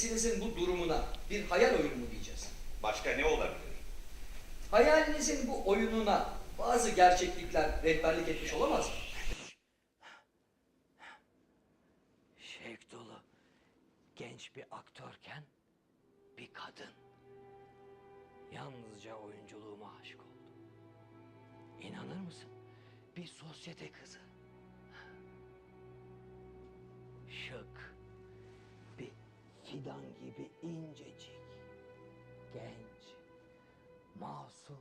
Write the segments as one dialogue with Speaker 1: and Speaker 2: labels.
Speaker 1: giysinizin bu durumuna bir hayal oyunu mu diyeceğiz?
Speaker 2: Başka ne olabilir?
Speaker 1: Hayalinizin bu oyununa bazı gerçeklikler rehberlik etmiş olamaz mı?
Speaker 3: Şevk dolu genç bir aktörken bir kadın yalnızca oyunculuğuma aşık oldu. İnanır mısın? Bir sosyete kızı. Şık, fidan gibi incecik, genç, masum.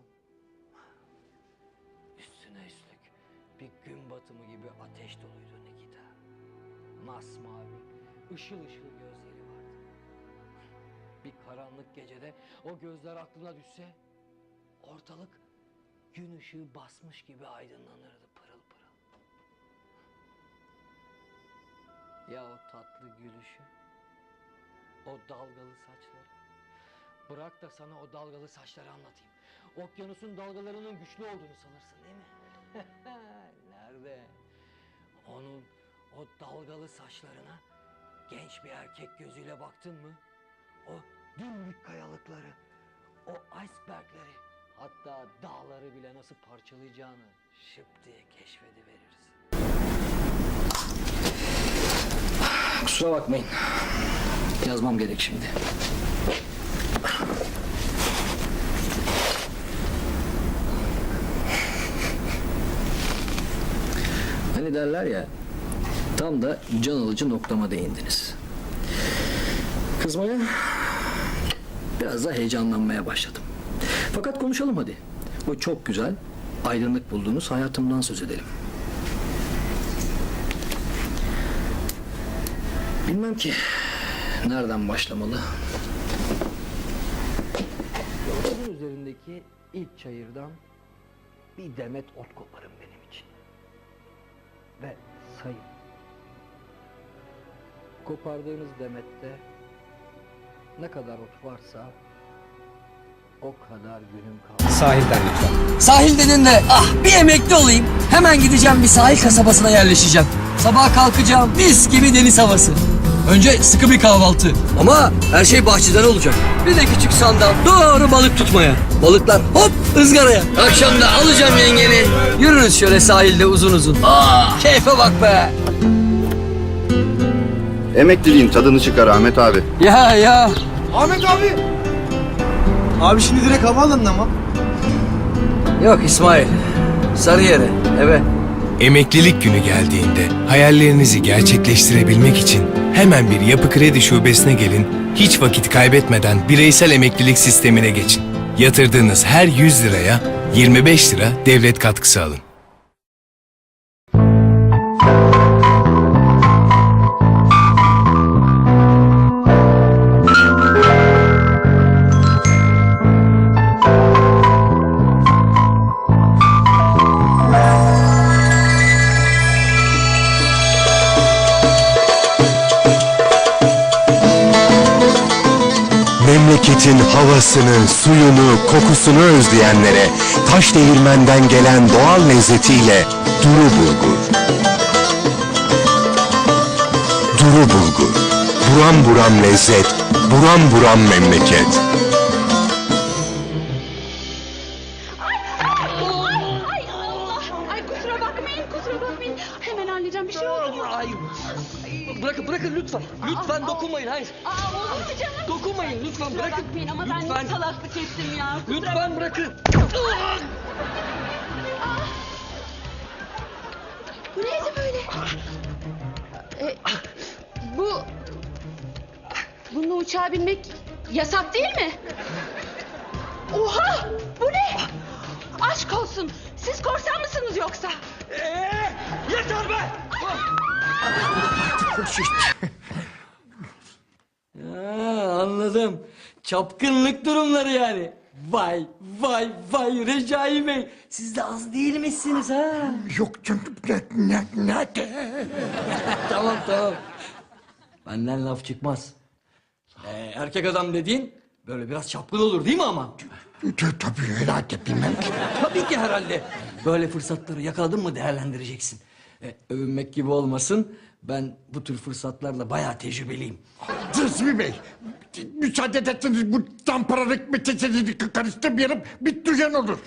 Speaker 3: Üstüne üstlük bir gün batımı gibi ateş doluydu Nikita. Masmavi, ışıl ışıl gözleri vardı. Bir karanlık gecede o gözler aklına düşse ortalık gün ışığı basmış gibi aydınlanırdı pırıl pırıl. Ya o tatlı gülüşü, o dalgalı saçları. Bırak da sana o dalgalı saçları anlatayım. Okyanusun dalgalarının güçlü olduğunu sanırsın değil mi? Nerede? Onun o dalgalı saçlarına genç bir erkek gözüyle baktın mı? O dimdik kayalıkları, o icebergleri, hatta dağları bile nasıl parçalayacağını şıp diye keşfediverirsin. Kusura bakmayın. Yazmam gerek şimdi. Hani derler ya, tam da can alıcı noktama değindiniz. Kızmaya, biraz da heyecanlanmaya başladım. Fakat konuşalım hadi. O çok güzel, aydınlık bulduğunuz hayatımdan söz edelim. Bilmem ki nereden başlamalı. Yolun üzerindeki ilk çayırdan bir demet ot koparın benim için. Ve sayın. Kopardığınız demette ne kadar ot varsa o kadar günüm kaldı.
Speaker 4: Sahilden lütfen.
Speaker 3: Sahil dedin de ah bir emekli olayım. Hemen gideceğim bir sahil kasabasına yerleşeceğim. Sabah kalkacağım mis gibi deniz havası. Önce sıkı bir kahvaltı. Ama her şey bahçeden olacak. Bir de küçük sandal doğru balık tutmaya. Balıklar hop ızgaraya. Akşam da alacağım yengeni. Yürürüz şöyle sahilde uzun uzun. Ah keyfe bak be.
Speaker 5: Emekliliğin tadını çıkar Ahmet abi.
Speaker 3: Ya ya.
Speaker 4: Ahmet abi. Abi şimdi direkt havaalanına mı?
Speaker 3: Yok İsmail. Sarıyer'e eve.
Speaker 6: Emeklilik günü geldiğinde hayallerinizi gerçekleştirebilmek için hemen bir Yapı Kredi Şubesine gelin, hiç vakit kaybetmeden bireysel emeklilik sistemine geçin. Yatırdığınız her 100 liraya 25 lira devlet katkısı alın.
Speaker 7: Memleketin havasını, suyunu, kokusunu özleyenlere taş değirmenden gelen doğal lezzetiyle Duru Bulgur. Duru Bulgur. Buram buram lezzet, buram buram memleket.
Speaker 3: Dokunmayın lütfen
Speaker 8: Kusura
Speaker 3: bırakın.
Speaker 8: bakmayın ama ben
Speaker 3: Lütfen.
Speaker 8: ne salaklık ettim ya. Kusura
Speaker 3: Lütfen bırakın.
Speaker 8: Bu neydi böyle? E, bu... Bununla uçağa binmek yasak değil mi? Oha! Bu ne? Aşk olsun. Siz korsan mısınız yoksa?
Speaker 3: Yeter be! Ha, anladım. Çapkınlık durumları yani. Vay vay vay Recai Bey. Siz de az değil misiniz ha?
Speaker 7: Yok canım, ne, ne, ne
Speaker 3: tamam tamam. Benden laf çıkmaz. Ee, erkek adam dediğin böyle biraz çapkın olur değil mi ama?
Speaker 7: Tabii herhalde bilmem ki.
Speaker 3: Tabii ki herhalde. Böyle fırsatları yakaladın mı değerlendireceksin. Ee, övünmek gibi olmasın. Ben bu tür fırsatlarla bayağı tecrübeliyim.
Speaker 2: Resmi Bey, müsaade ederseniz bu zamparalık meselesini karıştırmayalım, bir duyan olur.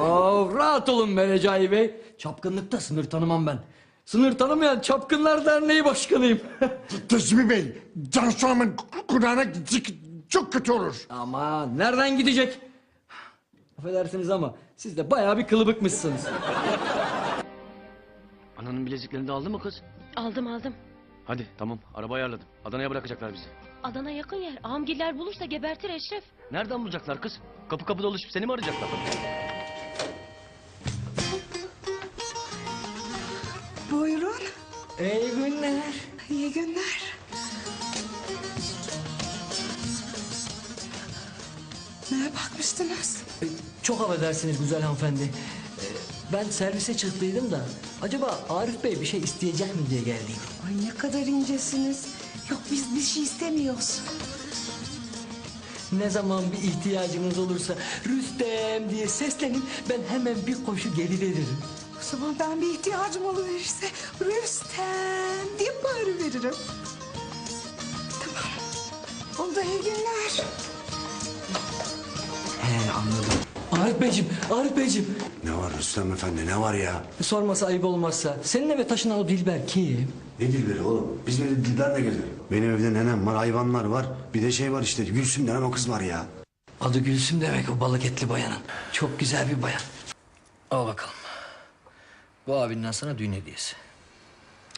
Speaker 3: Oh, rahat olun be Recai Bey. Çapkınlıkta sınır tanımam ben. Sınır tanımayan Çapkınlar Derneği Başkanıyım.
Speaker 2: Resmi Bey, Cansu Hanım'ın kulağına gidecek çok kötü olur.
Speaker 3: Ama nereden gidecek? Affedersiniz ama siz de bayağı bir kılıbıkmışsınız.
Speaker 9: Ananın bileziklerini de aldın mı kız?
Speaker 10: Aldım aldım.
Speaker 9: Hadi tamam araba ayarladım. Adana'ya bırakacaklar bizi.
Speaker 10: Adana yakın yer. Ağamgiller bulursa gebertir Eşref.
Speaker 9: Nereden bulacaklar kız? Kapı kapı dolaşıp seni mi arayacaklar?
Speaker 11: Buyurun.
Speaker 3: İyi günler.
Speaker 11: İyi günler. Neye bakmıştınız?
Speaker 3: Çok affedersiniz güzel hanımefendi. Ben servise çıktıydım da acaba Arif Bey bir şey isteyecek mi diye geldiydim.
Speaker 11: Ay ne kadar incesiniz. Yok biz bir şey istemiyoruz.
Speaker 3: Ne zaman bir ihtiyacınız olursa Rüstem diye seslenin ben hemen bir koşu geliveririm.
Speaker 11: O zaman ben bir ihtiyacım oluverirse Rüstem diye bağırı veririm. Tamam. Oldu iyi günler.
Speaker 3: He anladım. Arif Beyciğim, Arif Beyciğim.
Speaker 12: Ne var Rüstem Efendi ne var ya?
Speaker 3: Sorması ayıp olmazsa senin eve taşınan o Dilber kim?
Speaker 12: Ne dilleri oğlum? Bizim evde dilber ne gelir? Benim evde nenem var, hayvanlar var. Bir de şey var işte Gülsüm denen o kız var ya.
Speaker 3: Adı Gülsüm demek o balık etli bayanın. Çok güzel bir bayan. Al bakalım. Bu abinden sana düğün hediyesi.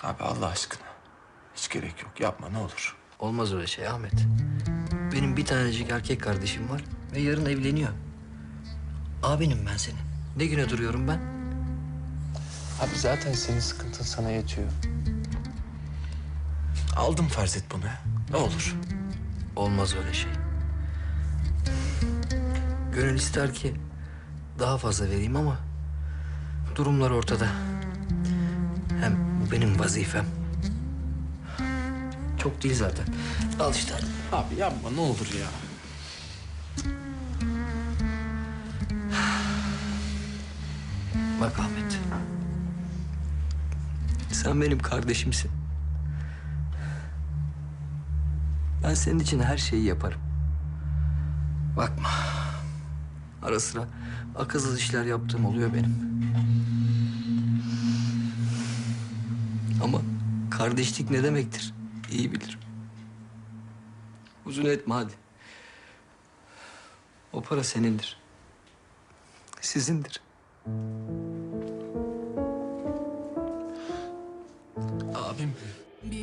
Speaker 6: Abi Allah aşkına. Hiç gerek yok. Yapma ne olur.
Speaker 3: Olmaz öyle şey Ahmet. Benim bir tanecik erkek kardeşim var ve yarın evleniyor. Abinim ben senin. Ne güne duruyorum ben?
Speaker 6: Abi zaten senin sıkıntın sana yetiyor. Aldım farz et bunu. Ne olur.
Speaker 3: Olmaz öyle şey. Gönül ister ki daha fazla vereyim ama durumlar ortada. Hem bu benim vazifem. Çok değil zaten. Al işte.
Speaker 6: Abi yapma ne olur ya.
Speaker 3: Ahmet. Sen benim kardeşimsin. Ben senin için her şeyi yaparım. Bakma. Ara sıra akılsız işler yaptığım oluyor benim. Ama kardeşlik ne demektir? İyi bilirim. Uzun etme hadi. O para senindir. Sizindir.
Speaker 6: Abim.
Speaker 3: Bu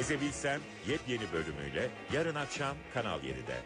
Speaker 13: Gezebilsem yepyeni bölümüyle yarın akşam Kanal 7'de.